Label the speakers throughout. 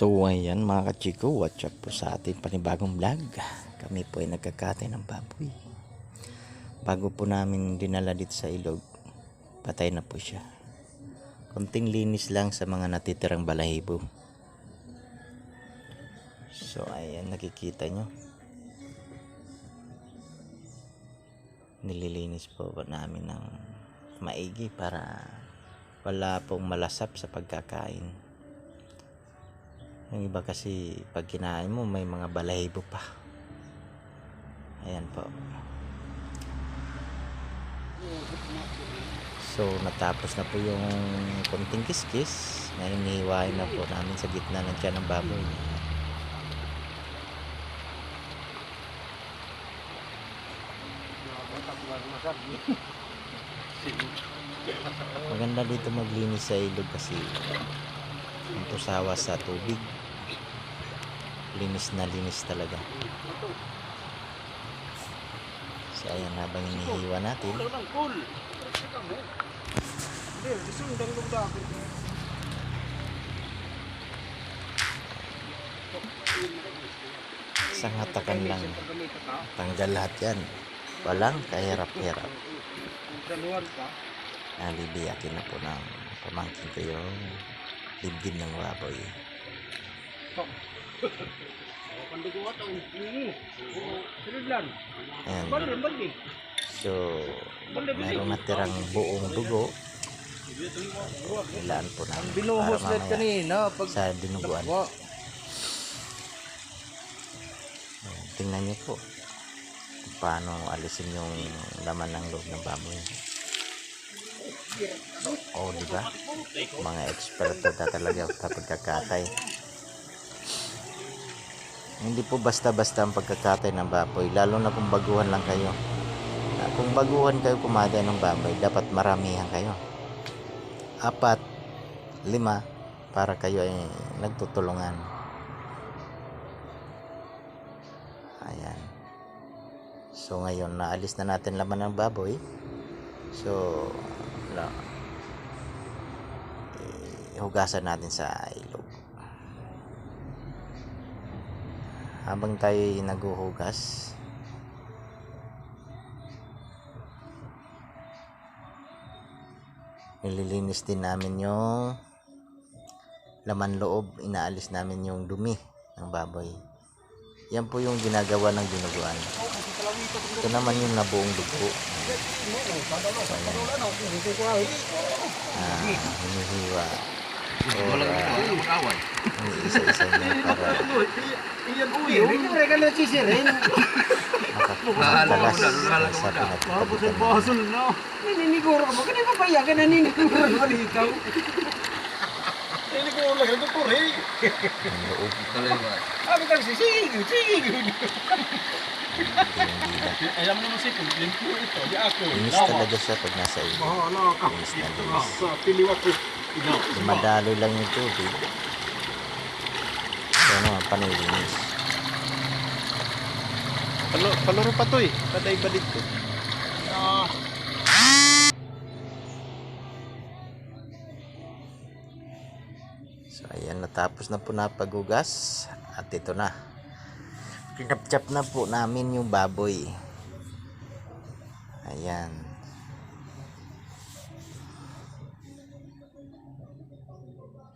Speaker 1: So ayan mga kachiko, watch up po sa ating panibagong vlog. Kami po ay nagkakatay ng baboy. Bago po namin dinala dito sa ilog, patay na po siya. Konting linis lang sa mga natitirang balahibo. So ayan nakikita nyo. Nililinis po namin ng maigi para wala pong malasap sa pagkakain. Yung iba kasi pag kinain mo may mga balahibo pa. Ayan po. So natapos na po yung konting kiskis na inihiwain na po namin sa gitna ng tiyan ng baboy. Maganda dito maglinis sa ilog kasi ang tusawa sa tubig. Linis na linis talaga. So ayan habang inihiwa natin. Isang hatakan lang. Tanggal lahat yan. Walang kahirap-hirap. Nalibiyakin na po ng pamangkin ko yung dibdib ng baboy. Ayan. So, mayroong natirang buong dugo. Ilaan po namin
Speaker 2: Binuhos
Speaker 1: para mamaya
Speaker 2: kanina pag
Speaker 1: sa dinuguan. Tingnan niyo po kung paano alisin yung laman ng loob ng baboy. Oh, di ba? Mga eksperto na talaga kapag kakatay. Hindi po basta-basta ang pagkakatay ng baboy, lalo na kung baguhan lang kayo. Ah, Kung baguhan kayo kumatay ng baboy, dapat maramihan kayo. Apat, lima, para kayo ay nagtutulungan. Ayan. So ngayon, naalis na natin laman ng baboy. So, wala. Eh, hugasan natin sa ilog. Habang tayo naguhugas, nililinis din namin yung laman loob, inaalis namin yung dumi ng baboy. Yan po yung ginagawa ng dinuguan. Ito naman yung nabuong dugo. Ah, hinihiwa. Or, uh, isa-isa niya para
Speaker 2: Hindi mo rin ka na sisirin.
Speaker 1: makapagkalas sa pinagpapagitan ng
Speaker 2: no. Nininiguro ka mo. Kani pa paya ka naniniguro mo dito. Nininiguro lang ito po rin.
Speaker 1: loob.
Speaker 2: Sabi ka sige, sige.
Speaker 1: Hindi
Speaker 2: Alam mo naman si ko ito. Di ako.
Speaker 1: Linis talaga siya pag nasa ilog.
Speaker 2: Bahala ka.
Speaker 1: Linis na
Speaker 2: ko.
Speaker 1: Madaloy lang yung tubig. So ano, panilinis. Palo, palaro pa to eh. Paday ba dito? So ayan, natapos na po na paghugas. At ito na. Kinapchap na po namin yung baboy. Ayan.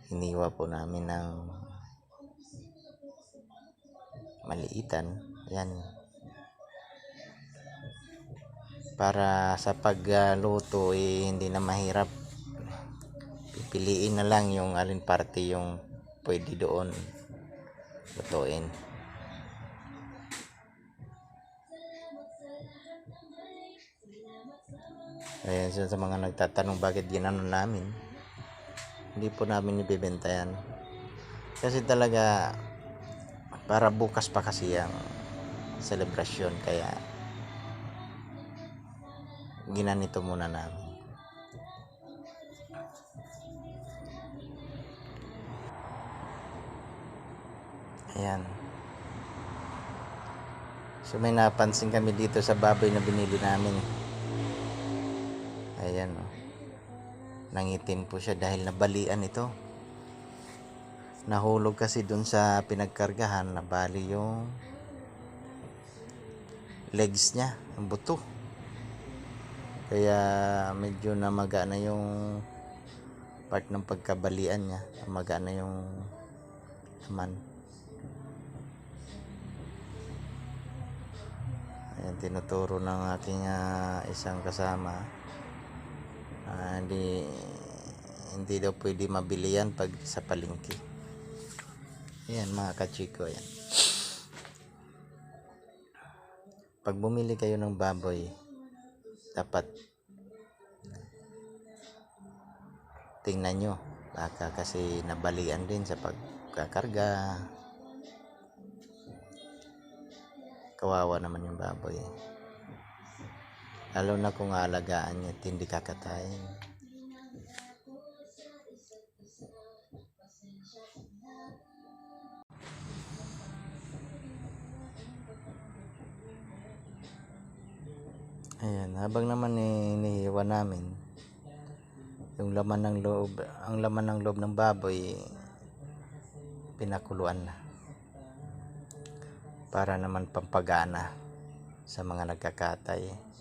Speaker 1: Hiniwa po namin ng maliitan. Ayan. Para sa pagluto eh, hindi na mahirap. Pipiliin na lang yung alin parte yung pwede doon lutuin. Ayan sa mga nagtatanong bakit ginano namin. Hindi po namin ibibenta yan. Kasi talaga para bukas pa kasi ang selebrasyon kaya ginanito muna namin. Ayan. So may napansin kami dito sa baboy na binili namin. Ayan oh. Nangitim po siya dahil nabalian ito. nahulog kasi dun sa pinagkargahan na bali yung legs niya, ang buto. Kaya medyo namaga na yung part ng pagkabalian niya. Namaga na yung laman. Ayan, tinuturo ng aking ah, isang kasama. Ah, hindi, hindi daw pwede mabili yan pag sa palengke. Ayan mga kachiko yan. Pag bumili kayo ng baboy, dapat tingnan nyo. Baka kasi nabalian din sa pagkakarga. Kawawa naman yung baboy. Lalo na kung aalagaan nyo at hindi kakatayin. Ayan, habang naman inihiwa namin, yung laman ng loob, ang laman ng loob ng baboy, pinakuluan na. Para naman pampagana sa mga nagkakatay.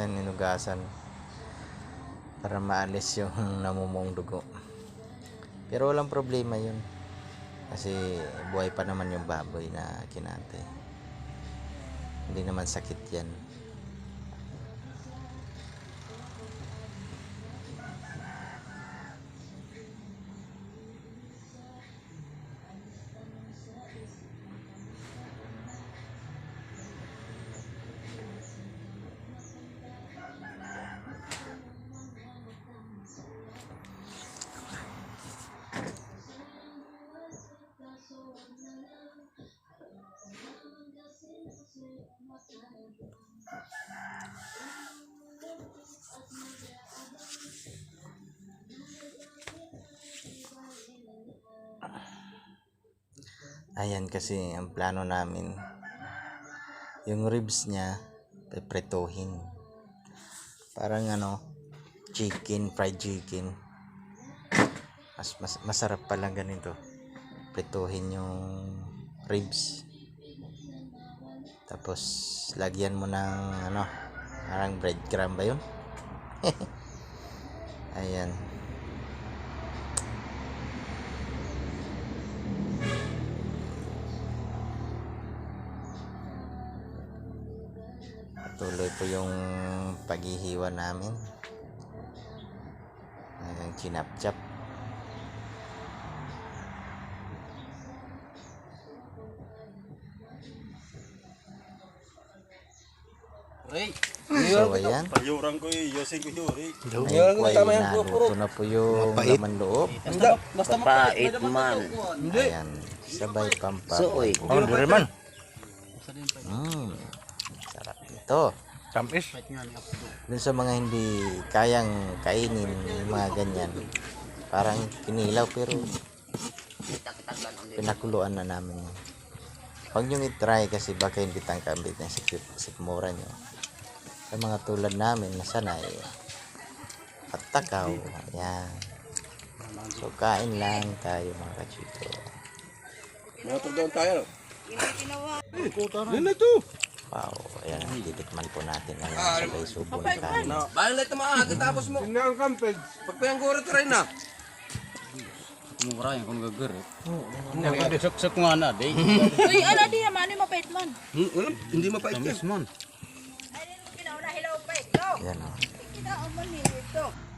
Speaker 1: Ayan, ninugasan para maalis yung namumong dugo. Pero walang problema yun. Kasi buhay pa naman yung baboy na kinatay. Hindi naman sakit yan. Ayan kasi ang plano namin yung ribs niya pepretohin. Parang ano chicken, fried chicken. Mas, mas masarap pala ganito. Pretohin yung ribs. Tapos lagyan mo ng ano, parang breadcrumb ba 'yun? Ayan. Patuloy po yung paghihiwa namin. Hanggang chinap-chap. So, ayan.
Speaker 3: Payuran ko eh, yosin ko yun eh.
Speaker 1: Ayan po ay naluto na po yung laman loob.
Speaker 2: basta
Speaker 4: Papait man.
Speaker 1: Ayan. Sabay pampa.
Speaker 4: Suoy.
Speaker 1: Oh, man. Mm, sarap ito.
Speaker 2: Tamis.
Speaker 1: Dun sa mga hindi kayang kainin yung mga ganyan. Parang kinilaw pero pinakuluan na namin yan. Huwag nyo i-try kasi baka hindi tangkambit ng sikip, sikmura nyo. Sa mga tulad namin na sanay at takaw. Ayan. So kain lang tayo mga kachito.
Speaker 3: Matog doon tayo.
Speaker 1: Wow, ayan, titikman po natin ang sabay subo ng kanin.
Speaker 2: Bayan lang tama, tapos mo. Tingnan ang kamped. Pagpayang guro try na.
Speaker 4: Mura yung kung gagar eh.
Speaker 2: Nagkadisok-sok nga na, day.
Speaker 5: Uy, ala di naman, ano mapait man.
Speaker 2: Hindi mapait
Speaker 4: man.
Speaker 1: Ayan o.
Speaker 5: Nito.